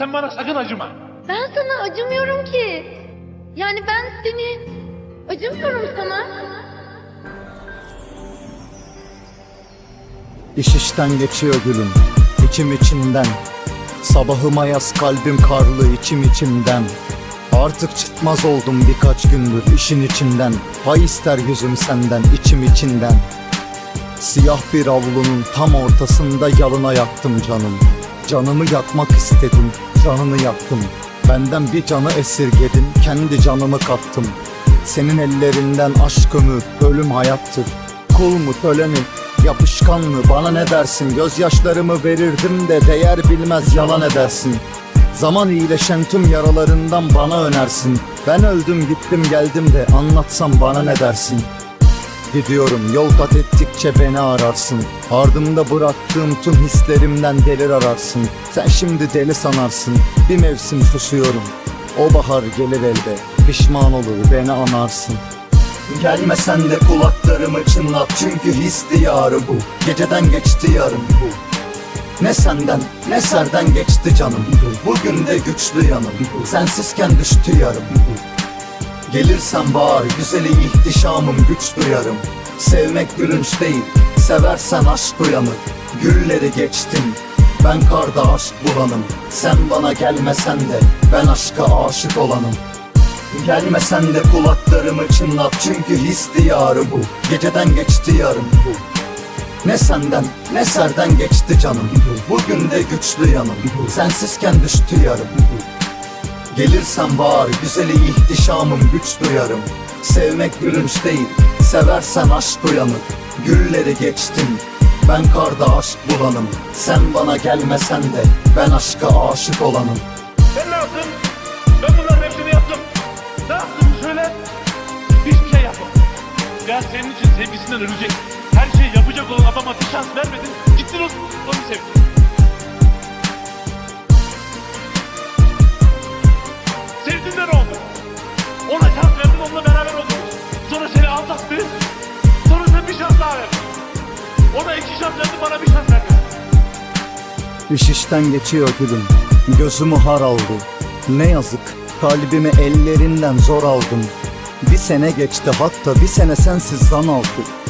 Sen bana sakın acıma. Ben sana acımıyorum ki. Yani ben seni acımıyorum sana. İş işten geçiyor gülüm içim içinden Sabahıma yaz kalbim karlı içim içimden Artık çıkmaz oldum birkaç gündür işin içinden Pay ister yüzüm senden içim içinden Siyah bir avlunun tam ortasında yalına yaktım canım Canımı yakmak istedim, canını yaktım. Benden bir canı esirgedin, kendi canımı kattım. Senin ellerinden aşkımı, ölüm hayattır. Kul mu, köle mi, yapışkan mı, bana ne dersin? Gözyaşlarımı verirdim de değer bilmez yalan edersin Zaman iyileşen tüm yaralarından bana önersin. Ben öldüm gittim geldim de anlatsam bana ne dersin Gidiyorum yol kat ettikçe beni ararsın. Ardımda bıraktığım tüm hislerimden delir ararsın. Sen şimdi deli sanarsın Bir mevsim susuyorum. O bahar gelir elde Pişman olur beni anarsın. Gelmesen de kulaklarımı çınlat Çünkü his diyarı bu. Geceden geçti yarım bu. Ne senden ne serden geçti canım Bugün de güçlü yanım Sensizken düştü yarım Gelirsen bağır güzeli ihtişamım güç duyarım. Sevmek gülünç değil seversen aşk uyanır. Gülleri geçtim ben karda aşk bulanım. Sen bana gelmesen de ben aşka aşık olanım. Gelmesen de kulaklarımı çınlat çünkü his diyarı bu. Geceden geçti yarım bu. Ne senden ne serden geçti canım Bugün de güçlü yanım. Sensizken düştü yarım Gelirsen bağır güzeli ihtişamım güç duyarım Sevmek gülünç değil seversen aşk uyanır Gülleri geçtim ben karda aşk bulanım Sen bana gelmesen de ben aşka aşık olanım Sen ne yaptın? Ben bunların hepsini yaptım. Ne yaptın söyle. Hiçbir şey yapmadım. Ya senin için sevgisinden ölecek. Her şeyi yapacak olan adama bir şans vermedin. Gittin onu, onu. Sevdin İş işten geçiyor gülüm. Gözümü har aldı. Ne yazık kalbimi ellerinden zor aldım. Bir sene geçti hatta bir sene sensiz zan aldı.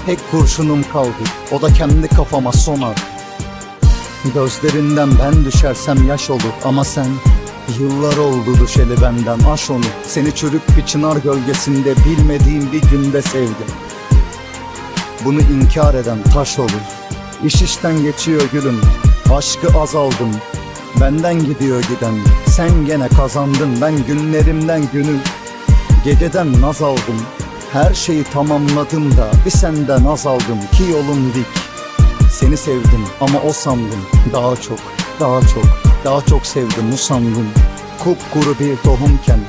Tek kurşunum kaldı o da kendi kafama sonar. Gözlerinden ben düşersem yaş olur ama sen Yıllar oldu düşeli benden. Aş onu Seni çürük bir çınar gölgesinde bilmediğim bir günde sevdim. Bunu inkar eden taş olur. İş işten geçiyor gülüm Aşkı azaldım Benden gidiyor giden. Sen gene kazandın Ben günlerimden günü. Geceden naz aldım Her şeyi tamamladım da Bir senden naz aldım. Ki yolum dik. Seni sevdim ama o sandım Daha çok, daha çok Daha çok sevdim usandım. Kupkuru bir tohumken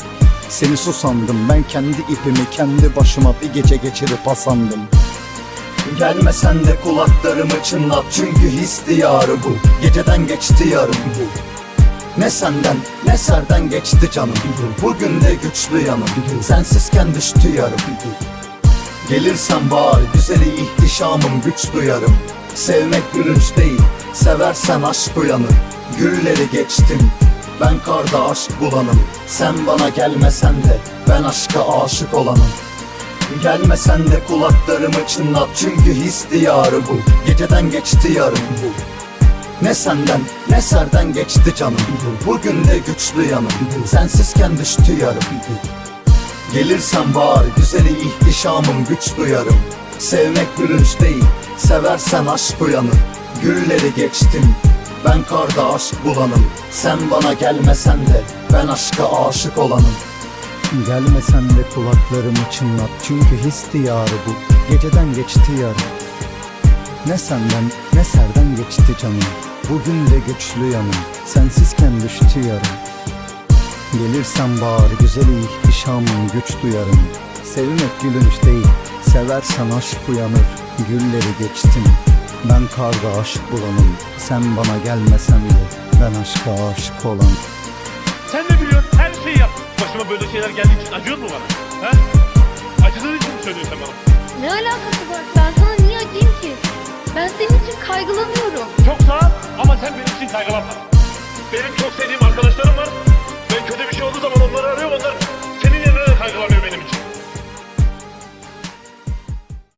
Seni susandım. Ben kendi ipimi kendi başıma Bir gece geçirip asandım Gelmesen de kulaklarımı çınlat çünkü his diyarı bu. Geceden geçti yarım bu. Ne senden ne serden geçti canım Bugün de güçlü yanım Sensizken düştü yarım Gelirsen bağır güzeli ihtişamım güç duyarım Sevmek gülünç değil seversen aşk uyanır. Gülleri geçtim ben karda aşk bulanım. Sen bana gelmesen de ben aşka aşık olanım Gelmesen de kulaklarımı çınlat çünkü his diyarı bu. Geceden geçti yarım bu Ne senden ne serden geçti canım. Bugün de güçlü yanım. Sensizken düştü yarım. Gelirsen bağır güzeli ihtişamım güç duyarım. Sevmek gülünç değil seversen aşk uyanır Gülleri geçtim ben karda aşk bulanım. Sen bana gelmesen de ben aşka aşık olanım Gelmesen de kulaklarımı çınlat. Çünkü his diyarı bu. Geceden geçti yarım Ne senden ne serden geçti canım. Bugün de güçlü yanım. Sensizken düştü yarım. Gelirsen bağır güzeli ihtişamım güç duyarım. Sevmek gülünç değil Seversen aşk uyanır. Gülleri geçtim Ben karda aşk bulanım. Sen bana gelmesen de Ben aşka aşık olanım başıma böyle şeyler geldiği için acıyor mu bana? Ha? Acıdığın için mi söylüyorsun sen bana? Ne alakası var? Ben sana niye acıyım ki? Ben senin için kaygılanıyorum. Çok sağ ol ama sen benim için kaygılanma. Benim çok sevdiğim arkadaşlarım var. Ben kötü bir şey olduğu zaman onları arıyorum. Onlar senin yerine de kaygılanıyor benim için.